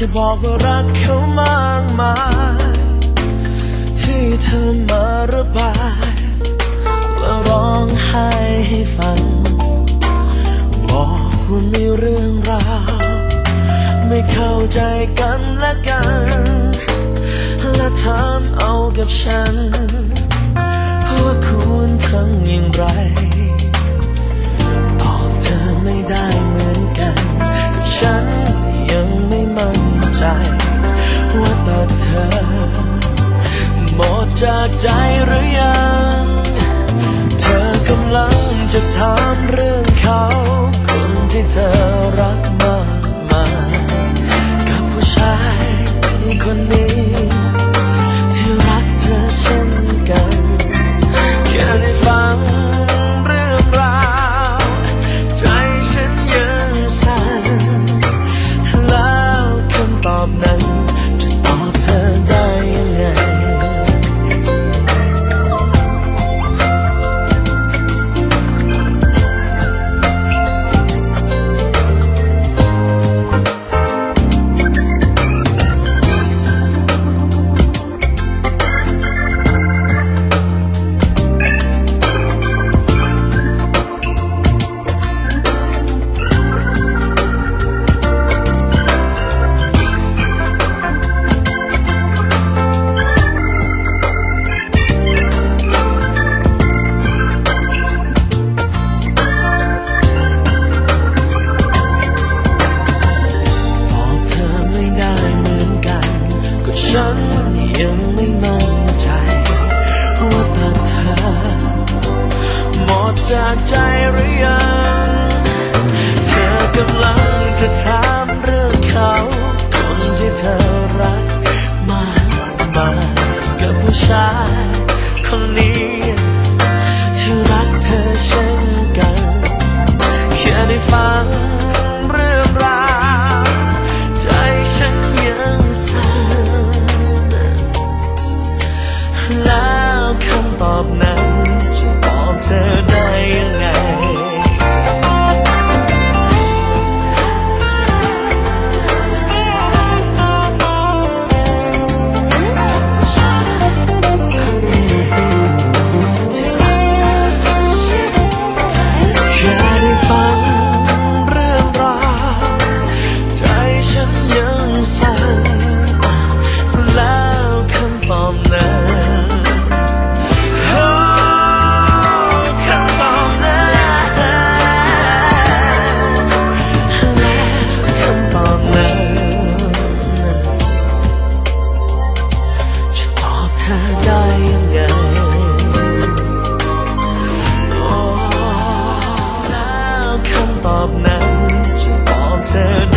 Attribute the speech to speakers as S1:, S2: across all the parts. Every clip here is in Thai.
S1: จะบอกว่ารักเขามากมาย ที่เธอมาระบายและร้องไห้ให้ฟัง บอกว่ามีเรื่องราว ไม่เข้าใจกันและกัน และถามเอากับฉัน ว่าคุณทำอย่างไร จากใจหรือยัง เธอกำลังจะถามเรื่องเขา คนที่เธอรัก จากใจหรือยัง เธอกำลังจะทา ตอบนั้นจะนตอบเธอ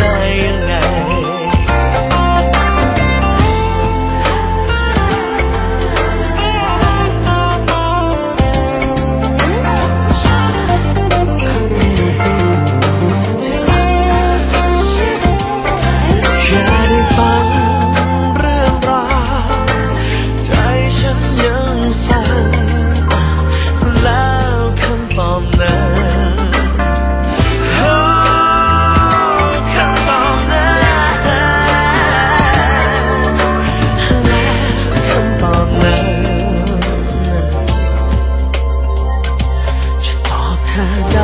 S1: cada